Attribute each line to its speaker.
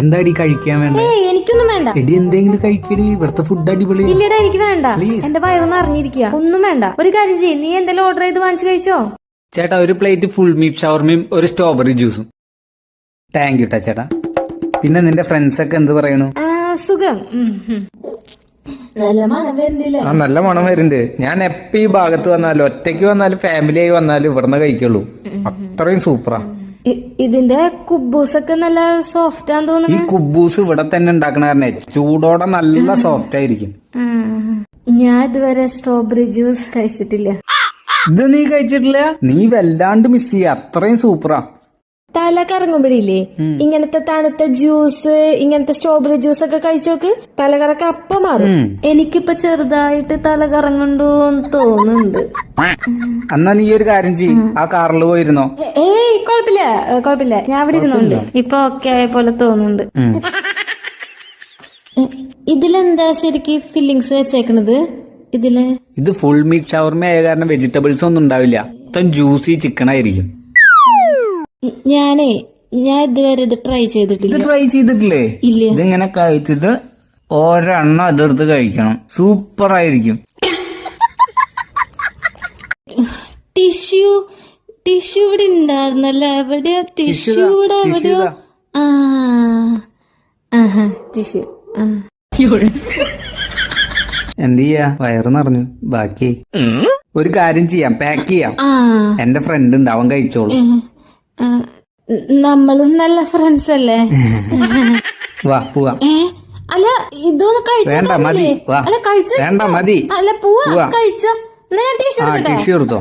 Speaker 1: എന്താടി കഴിക്കാൻ വേണ്ട?
Speaker 2: എനിക്കൊന്നും വേണ്ട.
Speaker 1: എടി എന്തെങ്കിലും കഴിക്കടി. ഇവിടുത്തെ ഫുഡ് അടിപൊളി.
Speaker 2: ഇല്ലടാ എനിക്ക് വേണ്ട.
Speaker 1: Please.
Speaker 2: എന്റെ വയറൊന്ന് അറിഞ്ഞിരിക്കുക. ഒന്നും വേണ്ട. ഒരു കാര്യം ചെയ്യും. നീ എന്തെങ്കിലും ഓർഡർ ചെയ്ത് വാങ്ങിച്ചു കഴിച്ചോ?
Speaker 1: ചേട്ടാ ഒരു പ്ലേറ്റ് ഫുൾ മീറ്റ് ഷവർമയും ഒരു സ്ട്രോബെറി ജ്യൂസും താങ്ക് യുട്ടാ ചേട്ടാ. പിന്നെ നിന്റെ ഫ്രണ്ട്സ് ഒക്കെ എന്ത് പറയുന്നു
Speaker 2: ആ സുഖം. നല്ല മണം വരുന്നില്ല?
Speaker 1: ആ നല്ല മണം വരുന്നുണ്ട്. ഞാൻ എപ്പ ഈ ഭാഗത്ത് വന്നാലും ഒറ്റയ്ക്ക് വന്നാലും ഫാമിലി ആയി വന്നാലും ഇവിടുന്ന് കഴിക്കുള്ളൂ. അത്രയും സൂപ്പറാ
Speaker 2: ഇതിന്റെ കുബൂസൊക്കെ നല്ല സോഫ്റ്റ് ആന്ന്
Speaker 1: ഈ
Speaker 2: തോന്നുന്നു
Speaker 1: കുബൂസ് ഇവിടെ തന്നെ ഉണ്ടാക്കണ കാരണേ ചൂടോടെ നല്ല സോഫ്റ്റ് ആയിരിക്കും.
Speaker 2: ഞാൻ ഇതുവരെ സ്ട്രോബെറി ജ്യൂസ് കഴിച്ചിട്ടില്ല.
Speaker 1: ഇത് നീ കഴിച്ചിട്ടില്ല? നീ വല്ലാണ്ട് മിസ് ചെയ്യ. അത്രയും സൂപ്പറാ
Speaker 2: തല കറങ്ങുമ്പോഴില്ലേ ഇങ്ങനത്തെ തണുത്ത ജ്യൂസ് ഇങ്ങനത്തെ സ്ട്രോബെറി ജ്യൂസ് ഒക്കെ കഴിച്ചോക്ക് തല കറക്ക അപ്പം മാറും. എനിക്കിപ്പൊ ചെറുതായിട്ട് തല കറങ്ങണ്ടോന്ന് തോന്നുന്നുണ്ട്.
Speaker 1: എന്നാ നീ ഒരു കാര്യം ചെയ് ആ കാറിൽ പോയിരുന്നോ?
Speaker 2: ഏ- ഏയ് കൊഴപ്പില്ല കൊഴപ്പില്ല ഞാൻ ഇവിടെ ഇരുന്നുണ്ട് ഇപ്പൊ ഓക്കെ ആയ പോലെ തോന്നുന്നുണ്ട്. ഇതിലെന്താ ശരിക്ക് ഫില്ലിങ്സ് വെച്ചേക്കണത്? ഇതിൽ?
Speaker 1: ഇത് ഫുൾ മീറ്റ് ഷവർമ ആയ കാരണം വെജിറ്റബിൾസ് ഒന്നും ഉണ്ടാവില്ല. മൊത്തം ജ്യൂസി ചിക്കൻ ആയിരിക്കും.
Speaker 2: ഞാനേ ഞാൻ ഇതുവരെ ഇത് ട്രൈ
Speaker 1: ഇത്
Speaker 2: ചെയ്തിട്ടില്ല
Speaker 1: ട്രൈ ചെയ്തിട്ടില്ലേ?
Speaker 2: ഇല്ല.
Speaker 1: ഇതിങ്ങനെ കഴിച്ചിട്ട് ഒരെണ്ണം അതെടുത്ത് കഴിക്കണം. സൂപ്പർ ആയിരിക്കും
Speaker 2: ടിഷ്യൂ ടിഷ്യൂ ഇവിടെ ഉണ്ടായിരുന്നല്ലോ. എവിടെയോ? ടിഷ്യൂ ഇവിടെ എവിടെയോ? ആ ആഹാ ടിഷ്യൂ.
Speaker 1: എന്ത് ചെയ്യാ? വയറ് നിറഞ്ഞു. ബാക്കി. ഒരു കാര്യം ചെയ്യാം. പാക്ക് ചെയ്യാം. എന്റെ ഫ്രണ്ട് ഉണ്ട്. അവൻ കഴിച്ചോളൂ.
Speaker 2: നമ്മളും നല്ല ഫ്രണ്ട്സ് അല്ലേ?
Speaker 1: വാ പോവാം.
Speaker 2: ഏ അല്ല ഇതൊന്ന് കഴിച്ചോ അല്ല കഴിച്ചോ. അല്ല പോവാ. കഴിച്ചോ. ടിഷ്യൂ
Speaker 1: ടിഷ്യൂ എടുത്തോ.